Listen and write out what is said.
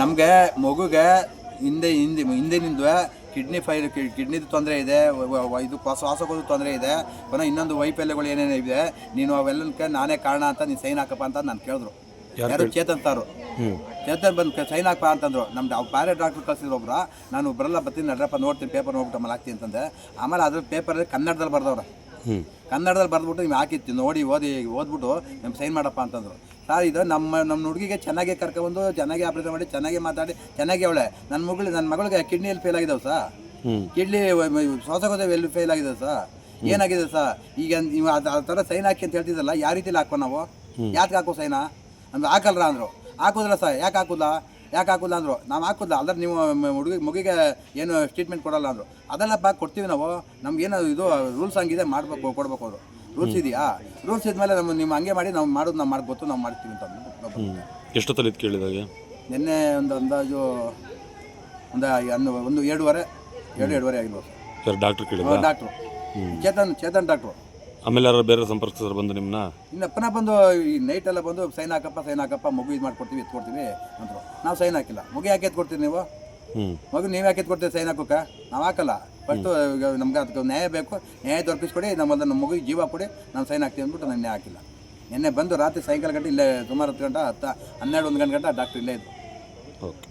ನಮಗೆ ಮಗುಗೆ ಹಿಂದೆ ಹಿಂದೆ ಹಿಂದಿನಿಂದ ಕಿಡ್ನಿ ಫೈಲ್ ಕಿಡ್ನಿದು ತೊಂದರೆ ಇದೆ ಇದು ಶ್ವಾಸಕೋಶ ತೊಂದರೆ ಇದೆ ಪುನಃ ಇನ್ನೊಂದು ವೈಫಲ್ಯಗಳು ಏನೇನು ಇದೆ ನೀನು ಅವೆಲ್ಲಕ್ಕೆ ನಾನೇ ಕಾರಣ ಅಂತ ನೀನು ಸೈನ್ ಹಾಕಪ್ಪ ಅಂತ ನಾನು ಕೇಳಿದ್ರು. ಯಾರು ಚೇತನ್ ತಾರು ಚೇತನ್ ಬಂದು ಸೈನ್ ಹಾಕಪ್ಪ ಅಂತಂದ್ರು. ನಮ್ಮ ಅವ್ರು ಬೇರೆ ಡಾಕ್ಟ್ರ್ ಕಳಿಸಿದ್ರು ಒಬ್ರು. ನಾನು ಬರಲ್ಲ ಬರ್ತೀನಿ ನಡ್ರಪ್ಪ ನೋಡ್ತೀನಿ ಪೇಪರ್ ನೋಡ್ಬಿಟ್ಟು ಆಮೇಲೆ ಹಾಕ್ತೀನಿ ಅಂತಂದೆ. ಆಮೇಲೆ ಅದ್ರ ಪೇಪರಲ್ಲಿ ಕನ್ನಡದಲ್ಲಿ ಬರ್ದವ್ರೆ. ಕನ್ನಡದಲ್ಲಿ ಬರೆದ್ಬಿಟ್ಟು ನೀವು ಹಾಕಿತ್ತು ನೋಡಿ ಓದಿ ಓದ್ಬಿಟ್ಟು ನಮ್ಮ ಸೈನ್ ಮಾಡಪ್ಪ ಅಂತಂದ್ರು. ಸರ್ ಇದು ನಮ್ಮ ನಮ್ಮ ಹುಡುಗಿಗೆ ಚೆನ್ನಾಗಿ ಕರ್ಕೊಬಂದು ಚೆನ್ನಾಗಿ ಆಪರೇಷನ್ ಮಾಡಿ ಚೆನ್ನಾಗಿ ಮಾತಾಡಿ ಚೆನ್ನಾಗಿ ಅವಳೆ. ನನ್ನ ಮಗಳು ನನ್ನ ಮಗಳಿಗೆ ಕಿಡ್ನಿಯಲ್ಲಿ ಫೇಲ್ ಆಗಿದ್ದಾವೆ ಸರ್. ಕಿಡ್ನಿ ಶ್ವಾಸಕೋಶ ಎಲ್ಲಿ ಫೇಲ್ ಆಗಿದೆ ಸರ್. ಏನಾಗಿದೆ ಸರ್? ಈಗ ನೀವು ಅದು ಆ ಥರ ಸೈನ್ ಹಾಕಿ ಅಂತ ಹೇಳ್ತಿದ್ದಲ್ಲ ಯಾವ ರೀತಿಲಿ ಹಾಕೋ ನಾವು? ಯಾಕೆ ಹಾಕೋ ಸೈನಾ? ಅಂದ್ರೆ ಹಾಕಲ್ರ ಅಂದರು. ಹಾಕೋದಿಲ್ಲ ಸರ್ ಯಾಕೆ ಹಾಕುಲ್ಲ ಯಾಕೆ ಹಾಕುಲ್ಲ ಅಂದರು? ನಾವು ಹಾಕುಲ್ಲ ಅಂದ್ರೆ ನೀವು ಹುಡುಗಿ ಮಗುಗೆ ಏನು ಟ್ರೀಟ್ಮೆಂಟ್ ಕೊಡಲ್ಲ ಅಂದರು. ಅದೆಲ್ಲಪ್ಪ ಕೊಡ್ತೀವಿ ನಾವು. ನಮ್ಗೇನು ಇದು ರೂಲ್ಸ್ ಹಂಗಿದೆ ಮಾಡಬೇಕು ಕೊಡ್ಬೇಕು ಅವರು. ರೂಲ್ಸ್ ಇದೆಯಾ? ರೂಲ್ಸ್ ಇದ್ಮೇಲೆ ನಮ್ಮ ನಿಮ್ಮ ಹಂಗೆ ಮಾಡಿ ನಾವು ಮಾಡೋದು ನಾವು ಮಾಡಿ ಗೊತ್ತು ನಾವು ಮಾಡ್ತೀವಿ ಅಂತ. ಎಷ್ಟೊತ್ತಲ್ಲಿ ಇದು ಕೇಳಿದಾಗೆ? ನಿನ್ನೆ ಒಂದು ಅಂದಾಜು ಒಂದು ಹನ್ನು ಒಂದು ಎರಡೂವರೆ ಎರಡು ಎರಡೂವರೆ ಆಗಿರ್ಬೋದು. ಡಾಕ್ಟ್ರು ಚೇತನ್ ಚೇತನ್ ಡಾಕ್ಟ್ರು ಆಮೇಲೆ ಯಾರು ಬೇರೆ ಸಂಪರ್ಕಿಸಿದ್ರು ಬಂದು ನಿಮ್ಮನ್ನ ಇನ್ನಪ್ಪನ ಪುನಃ ಬಂದು ಈ ನೈಟ್ ಎಲ್ಲ ಬಂದು ಸೈನ್ ಹಾಕಪ್ಪ ಸೈನ್ ಹಾಕಪ್ಪ ಮಗು ಇದು ಮಾಡ್ಕೊಡ್ತೀವಿ ಎತ್ಕೊಡ್ತೀವಿ ಅಂದರು. ನಾವು ಸೈನ್ ಹಾಕಿಲ್ಲ. ಮಗು ಯಾಕೆ ಎತ್ಕೊಡ್ತೀವಿ ನೀವು? ಹ್ಞೂ ಮಗು ನೀವು ಯಾಕೆ ಎತ್ಕೊಡ್ತೀವಿ ಸೈನ್ ಹಾಕೋಕೆ ನಾವು ಹಾಕಲ್ಲ. ಬಟ್ ನಮ್ಗೆ ಅದಕ್ಕೆ ನ್ಯಾಯ ಬೇಕು. ನ್ಯಾಯ ದೊರಕಿಸ್ಕೊಡಿ ನಮ್ಮ ನಮ್ಮ ಮಗುಗೆ ಜೀವ ಕೊಡಿ ನಾನು ಸೈನ್ ಹಾಕ್ತೀವಿ ಅಂದ್ಬಿಟ್ಟು ನಾನು ನ್ಯಾಯ ಹಾಕಿಲ್ಲ. ನಿನ್ನೆ ಬಂದು ರಾತ್ರಿ ಸಾಯಂಕಾಲ ಗಂಟೆ ಇಲ್ಲೇ ಸುಮಾರು ಹತ್ತು ಗಂಟೆ ಹತ್ತು ಹನ್ನೆರಡು ಒಂದು ಗಂಟೆ ಗಂಟೆ ಡಾಕ್ಟ್ರ್ ಇಲ್ಲೇ ಇದ್ದರು ಓಕೆ.